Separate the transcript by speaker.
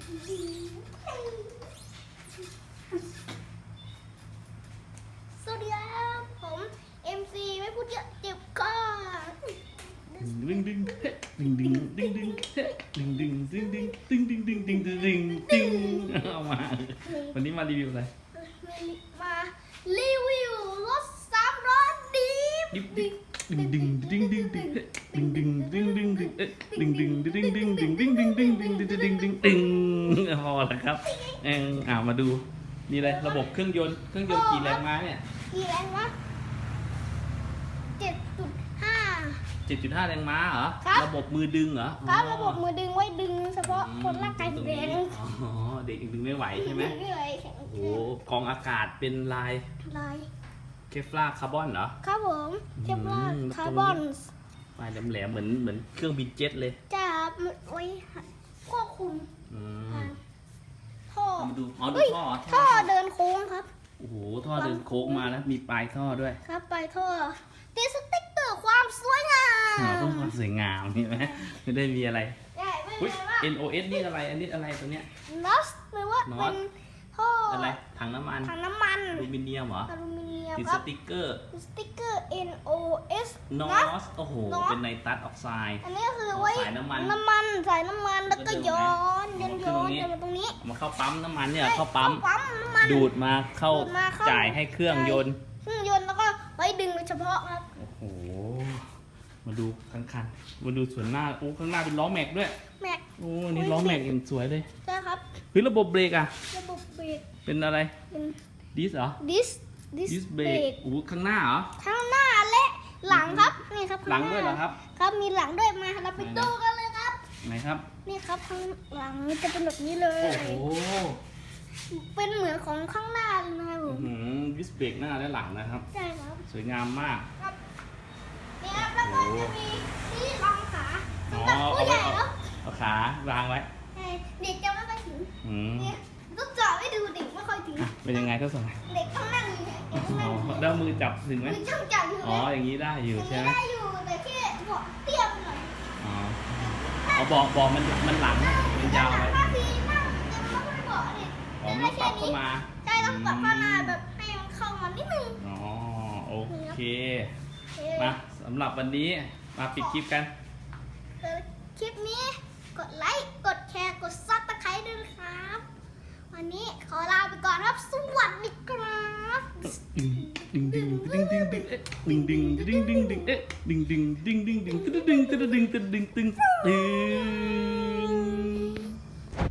Speaker 1: สวัสดีครับผม MC ไม่พูดเยอะเจ็บคอ
Speaker 2: ดึงดึงดึงดึงดึงดึงดึงดึงดึงดึงดึงดึงดึงดึงดึงดึงดึงเอามา วันนี้มารีวิวอะไร
Speaker 1: มารีวิวรถสามล้อดิฟ
Speaker 2: ดิบดิบดึงดึงดึงดึงดึงดึงดึงดึงดึงดึงเอ๊ะดึงดึงดึงดึงดึงดึง พอแล้วครับเอออ่ามาดูนี่เลยระบบเครื่องยนต์เครื่องยนต์กี่แรงม้าเนี่ย
Speaker 1: กี่แรงวะเจ็ดจุดห้า
Speaker 2: 7.5แรงม้าเหรอ
Speaker 1: ครับ
Speaker 2: ระบบมือดึงเหรอ
Speaker 1: ครับระบบมือดึงไว้ดึงเฉพาะคนร่างกายแดง
Speaker 2: อ๋อเด็กดึงไม่ไหวใช่ไหม
Speaker 1: เหนื่อยแข็ง
Speaker 2: โอ้โหกองอากาศเป็นลาย
Speaker 1: ลาย
Speaker 2: เคฟลาร์คาร์บอนเหรอ
Speaker 1: ครับผมเทียบว่า
Speaker 2: อืม
Speaker 1: คาร์บอน
Speaker 2: ลายแหลมๆเหมือนเหมือนเครื่องบินเจ็ตเลย
Speaker 1: จะไว้ควบคุม
Speaker 2: อืม
Speaker 1: ท่อ
Speaker 2: เอามาดูอ๋อดู
Speaker 1: เฮ้ย
Speaker 2: ท่อ
Speaker 1: ท่อเดินโค้งครับ
Speaker 2: โอ้โหท่อเดินโค้งมาแล้วมีปลายท่อด้วย
Speaker 1: ครับไปท่อติดสติ๊กเกอร์ความสวยงา
Speaker 2: อ๋อ
Speaker 1: ม
Speaker 2: ต้องความสวยงามใช่ไหมไม่ได้มีอะไร
Speaker 1: ใช่ไม่
Speaker 2: อุ้ย
Speaker 1: ใช่ว่า
Speaker 2: NOS นี่อะไรอันนี้อะไรตัวเนี้ย
Speaker 1: น็อตหรือว่า
Speaker 2: น็อ
Speaker 1: เป็
Speaker 2: ต
Speaker 1: นท่ออ
Speaker 2: อะไรถังน้ำมัน
Speaker 1: ถังน้ำมัน
Speaker 2: อลูมิเนียมเหรอ
Speaker 1: อลูมิเนียม
Speaker 2: ติด
Speaker 1: ค
Speaker 2: ส
Speaker 1: รับ
Speaker 2: ติ๊กเกอร์
Speaker 1: สติ๊กเกอร์ NOS
Speaker 2: นอ
Speaker 1: น็อต
Speaker 2: สโอ้โห
Speaker 1: น็อต
Speaker 2: เป็นไนตรัสออกไซด์
Speaker 1: อันนี้ก็คือไว้
Speaker 2: สายน้ำมัน
Speaker 1: น้ำมันสายน้ำมันแล้วก็
Speaker 2: แล้วก็
Speaker 1: ย้อ
Speaker 2: มาตรงนี้เอามาเข้าปั๊มน้ำมันเนี่ยเข้าปั๊ม
Speaker 1: ปั๊มน้ำมัน
Speaker 2: ดูดมาเข้า
Speaker 1: ดูดมาเข้า
Speaker 2: จ่ายให้เครื่องยนต์
Speaker 1: เครื่องยนต์แล้วก็ไว้ดึงโดยเฉพาะครับ
Speaker 2: โอ้โหมาดูทั้งคันมาดูส่วนหน้าโอ้ข้างหน้าเป็นล้อแม็กด้วย
Speaker 1: แม็ก
Speaker 2: โอ้นี่ล้อแม็กอย่างสวยเลย
Speaker 1: ใช่ครับ
Speaker 2: เฮ้ยระบบเบรกอะ
Speaker 1: ระบบเบรก
Speaker 2: เป็นอะไร
Speaker 1: เป็น
Speaker 2: ดิสเหรอ
Speaker 1: ดิสดิส
Speaker 2: ดิสเบ
Speaker 1: เบ
Speaker 2: ร
Speaker 1: ร
Speaker 2: ก
Speaker 1: ก
Speaker 2: โอ้ข้างหน้าเหรอ
Speaker 1: ทั้งหน้าและหลังครับนี่ครับ
Speaker 2: หลังด้วยเหรอครับ
Speaker 1: ครับมีหลังด้วยมาเราไป
Speaker 2: ไหนนะ
Speaker 1: ดูกันเลยครับ
Speaker 2: ไหนครับ
Speaker 1: นี่ครับข้างหลังจะเป็นแบบนี้เลย
Speaker 2: โอ้โห
Speaker 1: เป็นเหมือนของข้างหน้าเลยนะครับผม
Speaker 2: ดิสเบรกหน้าและหลังนะครับ
Speaker 1: ใช่ครับ
Speaker 2: สวยงามมาก
Speaker 1: ครับนี่ครับแล้วก็จะมีที่รองขา
Speaker 2: อ๋อ
Speaker 1: สำหรับผู้
Speaker 2: เอา
Speaker 1: ให
Speaker 2: ไว้
Speaker 1: ญ่
Speaker 2: เอา
Speaker 1: เนาะ
Speaker 2: เอาขาวางไว้
Speaker 1: ใช่เด็กจะไม่ค่อยถึง
Speaker 2: อืม
Speaker 1: เนี่ยต้องเจาะให้ดูเด็กไม่ค่อยถึง
Speaker 2: อะเป็นยังไงทดสอบ
Speaker 1: เด็กต้องนั่งอยู่เนี่ยเด็กต้อง
Speaker 2: อ๋
Speaker 1: นั่
Speaker 2: อง
Speaker 1: อยู่
Speaker 2: แล้วมือจับถึงไหม
Speaker 1: คือช่างจับอยู่
Speaker 2: อ๋อ
Speaker 1: เนี่ย
Speaker 2: อย่างนี้ได้อยู่
Speaker 1: อย่าง
Speaker 2: ใช่
Speaker 1: นี้
Speaker 2: ไหม
Speaker 1: ได้อยู่แต่แค่เบาะเตี้ยไปหน่อย
Speaker 2: อ๋อ เอาบอกบอกมันมันหลังมันยาวไป
Speaker 1: ถ้าพี่นั่งจะไม่ค่อยเบาะเนี่ย
Speaker 2: อ๋อมันปรับเข้ามา
Speaker 1: ใช่ต้องปรับข้างหน้าแบบให้มันเข้ามานิดนึง
Speaker 2: อ๋อโอเค
Speaker 1: เออ
Speaker 2: มาสำหรับวันนี้มาปิดคลิปกัน
Speaker 1: เออคลิปนี้กดไลค์กดแชร์กดซับสไครต์ด้วยนะครับ วันนี้ขอลาไปก่อนครับสวัสดีครับ
Speaker 2: Ding ding ding ding ding eh ding ding ding ding ding ding ding ding ding ding ding ding